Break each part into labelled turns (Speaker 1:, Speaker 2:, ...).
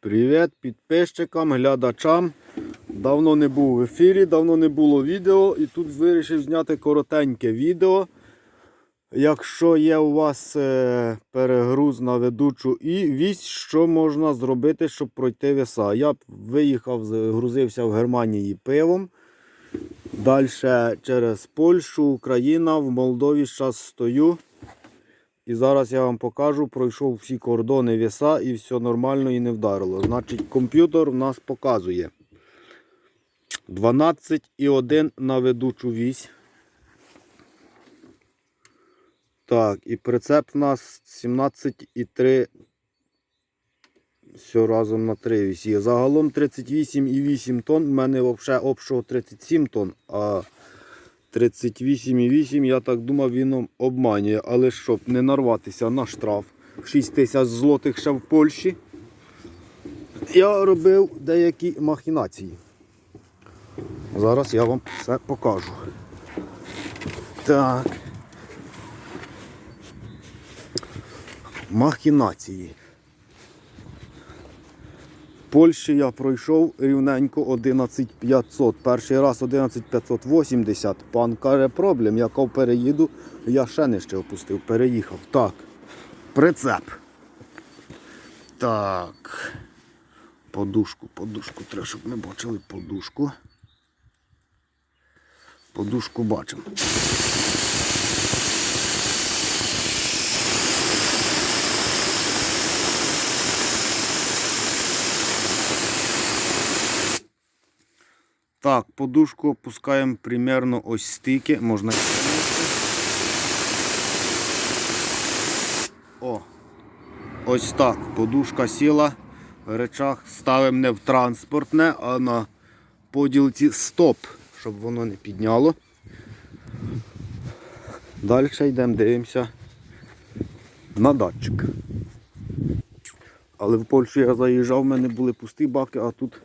Speaker 1: Привіт підписчикам, глядачам. Давно не був в ефірі, давно не було відео і тут вирішив зняти коротеньке відео. Якщо є у вас е, перегруз на ведучу і вісь, що можна зробити, щоб пройти веса. Я виїхав, грузився в Германії пивом. Далі через Польщу, Україна, в Молдові зараз стою. І зараз я вам покажу, пройшов всі кордони веса і все нормально і не вдарило. Значить, комп'ютер в нас показує 12,1 на ведучу вісь. Так, і прицеп в нас 17,3. Все разом на 3 вісі. Загалом 38,8 тонн. У мене взагалі общого 37 тонн, а 38,8, я так думав, він обманює. Але щоб не нарватися на штраф 6 тисяч злотих ще в Польщі, я робив деякі махінації. Зараз я вам все покажу. Так. Махінації. Польщі я пройшов рівненько 11500. Перший раз 11580. Пан каже, проблем. Я кав переїду, я ще не ще опустив, переїхав. Так. Прицеп. Так. Подушку, подушку. Треба, щоб ми бачили подушку. Подушку бачимо. Так, подушку опускаємо примерно ось стільки. Можна. О, ось так. Подушка сіла. В речах ставимо не в транспортне, а на поділці стоп, щоб воно не підняло. Далі йдемо, дивимося на датчик. Але в Польщу я заїжджав, в мене були пусті баки, а тут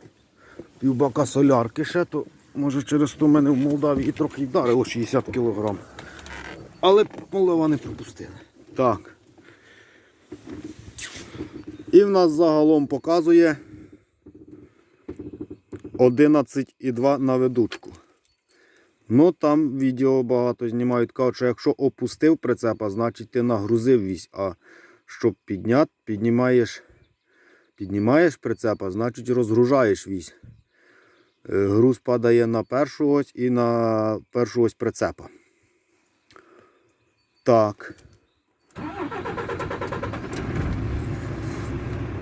Speaker 1: півбака солярки ще, то може через то мене в Молдавії трохи й вдарило 60 кг. Але полива не пропустили. Так. І в нас загалом показує 11,2 на ведучку. Ну там відео багато знімають, кажуть, що якщо опустив прицепа, значить ти нагрузив вісь. А щоб підняти, піднімаєш, піднімаєш прицепа, значить розгружаєш вісь. Е, Груз падає на першу ось і на першу ось прицепа. Так.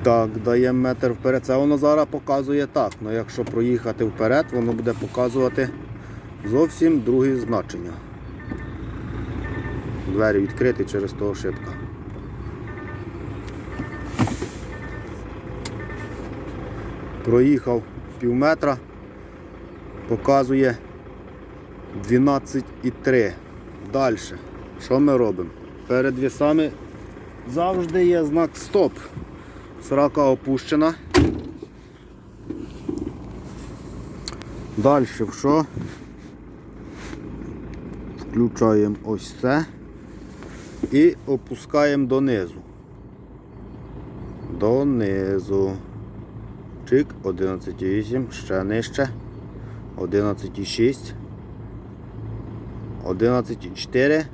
Speaker 1: Так, даємо метр вперед. Це воно зараз показує так. але якщо проїхати вперед, воно буде показувати зовсім друге значення. Двері відкриті через того шибка. Проїхав пів метра, показує 12,3. Далі. Що ми робимо? Перед вісами завжди є знак стоп. Срака опущена. Далі що? Включаємо ось це і опускаємо донизу. Донизу. Чик, 11,8, ще нижче. 11,6. 11,4,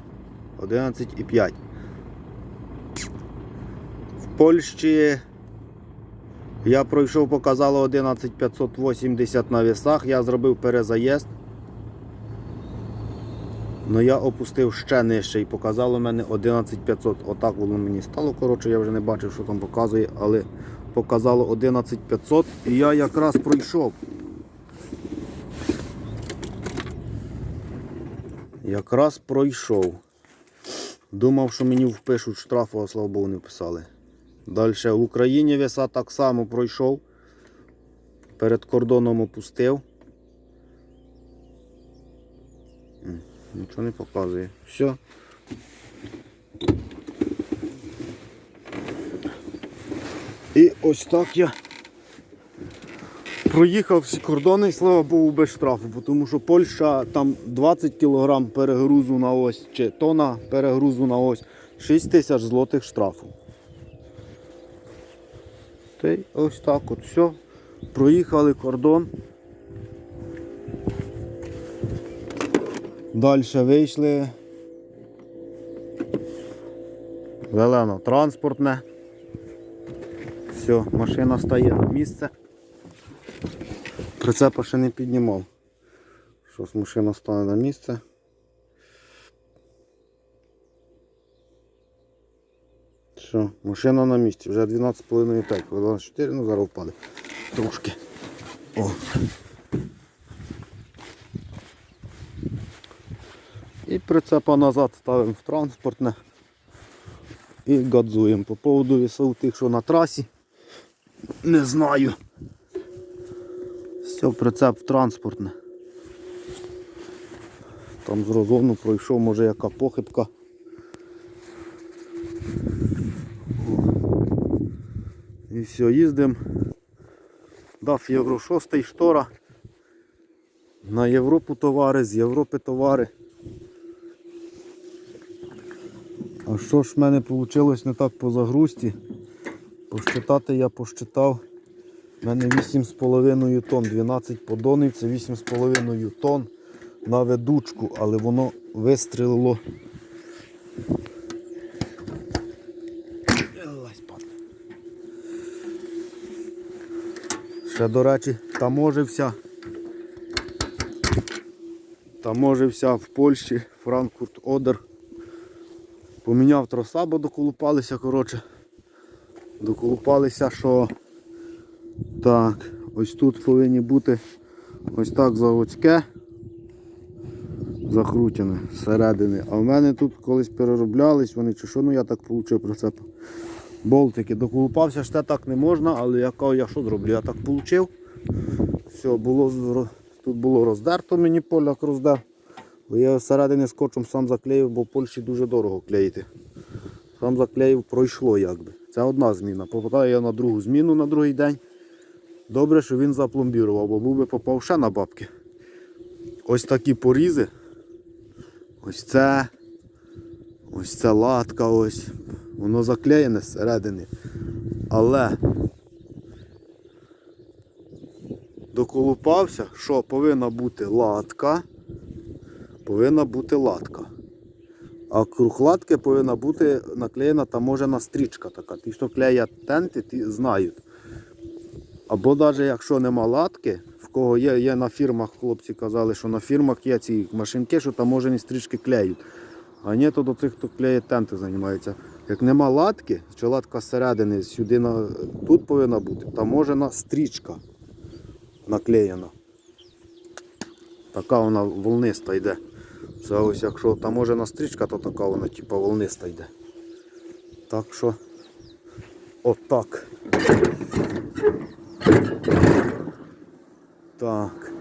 Speaker 1: 11,5. В Польщі я пройшов, показало 11580 на весах, я зробив перезаїзд. Ну я опустив ще нижче і показало мене 11500. Отак воно мені стало. Коротше, я вже не бачив, що там показує, але показало 11500 і я якраз пройшов. Якраз пройшов. Думав, що мені впишуть штрафу, а слава Богу, не вписали. Далі в Україні веса так само пройшов. Перед кордоном опустив. Нічого не показує. Все. І ось так я проїхав всі кордони, і слава Богу, без штрафу, тому що Польща там 20 кг перегрузу на ось, чи тона перегрузу на ось, 6 тисяч злотих штрафу. Та й ось так от все. Проїхали кордон. Далі вийшли. Зелено транспортне. Все, машина стає на місце. Прицепа ще не піднімав. Щось машина стане на місце. Що, машина на місці, вже 12,5 5, 12,4, ну зараз впаде. Трошки. О. І прицепа назад ставимо в транспортне і гадзуємо. По поводу вісов тих, що на трасі. Не знаю. Все, прицеп в транспортне. Там з розгону пройшов, може яка похибка. І все, їздимо. Дав Євро 6 штора. На Європу товари, з Європи товари. А що ж в мене вийшло не так по загрузці? Посчитати я посчитав. У мене 8,5 тонн, 12 подонів, це 8,5 тонн на ведучку, але воно вистрілило. Ще, до речі, таможився. Таможився в Польщі, Франкфурт Одер. Поміняв троса, бо доколупалися, коротше. Доколупалися, що так, ось тут повинні бути ось так заводське закрутяне зсередини. А в мене тут колись перероблялись вони чи що, ну я так отримав прицеп. Болтики. Доколупався, ще так не можна, але я кажу, я що зроблю? Я так отримав. Все, було, тут було роздерто мені поляк роздер. Але я зсередини скотчем сам заклеїв, бо в Польщі дуже дорого клеїти. Сам заклеїв, пройшло якби. Це одна зміна. Попадаю я на другу зміну на другий день. Добре, що він запломбірував, бо був би попав ще на бабки. Ось такі порізи. Ось це. Ось це латка ось. Воно заклеєне зсередини. Але доколупався, що повинна бути латка. Повинна бути латка. А круг повинна бути наклеєна таможена стрічка така. Ті, що клеять тенти, ті знають. Або навіть якщо нема латки, в кого є, є на фірмах, хлопці казали, що на фірмах є ці машинки, що таможені стрічки клеють. А ні, то до цих, хто клеє тенти, займається. Як нема латки, чи латка зсередини сюди на, тут повинна бути, таможена стрічка наклеєна. Така вона волниста йде. Це ось якщо таможена стрічка, то така вона типа волниста йде. Так що отак. Так.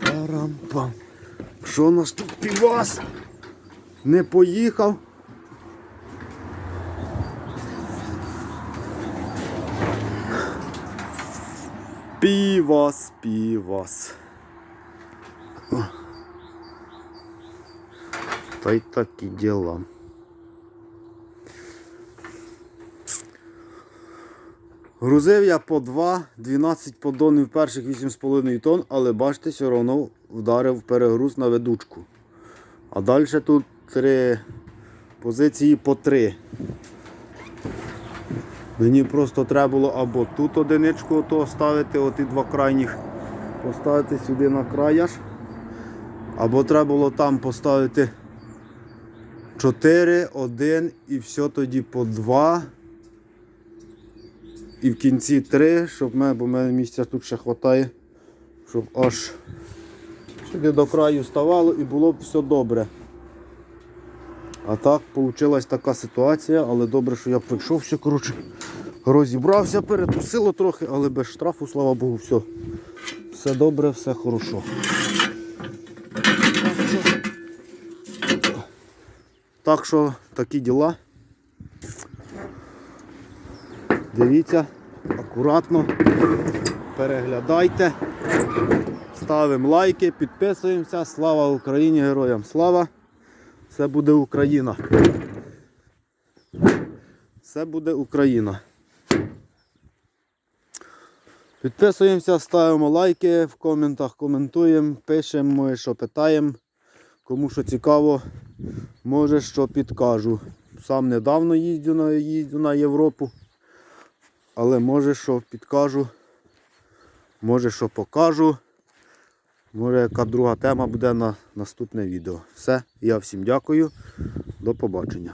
Speaker 1: Парам-пам. Що у нас тут півас? Не поїхав. Півас, півас. Та й такі діла. Грузив я по 2, 12 поддонів перших 8,5 тонн, але бачите, все одно вдарив перегруз на ведучку. А далі тут три позиції по 3. Мені просто треба було або тут одиничку ото ставити, оті два крайніх, поставити сюди на край аж. Або треба було там поставити 4, 1 і все тоді по 2. І в кінці 3, щоб мене, бо в мене місця тут ще вистачає, щоб аж сюди до краю ставало і було б все добре. А так вийшла така ситуація, але добре, що я прийшовся, коротше, розібрався, перетусило трохи, але без штрафу, слава Богу, все. Все добре, все хорошо. Так що, такі діла. Дивіться, акуратно, переглядайте, ставимо лайки, підписуємося. Слава Україні, героям слава! Це буде Україна. Все буде Україна. Підписуємося, ставимо лайки, в коментах коментуємо, пишемо, що питаємо. Кому що цікаво, може що підкажу. Сам недавно їздю на, їздю на Європу. Але може що підкажу. Може що покажу. Може яка друга тема буде на наступне відео. Все, я всім дякую. До побачення.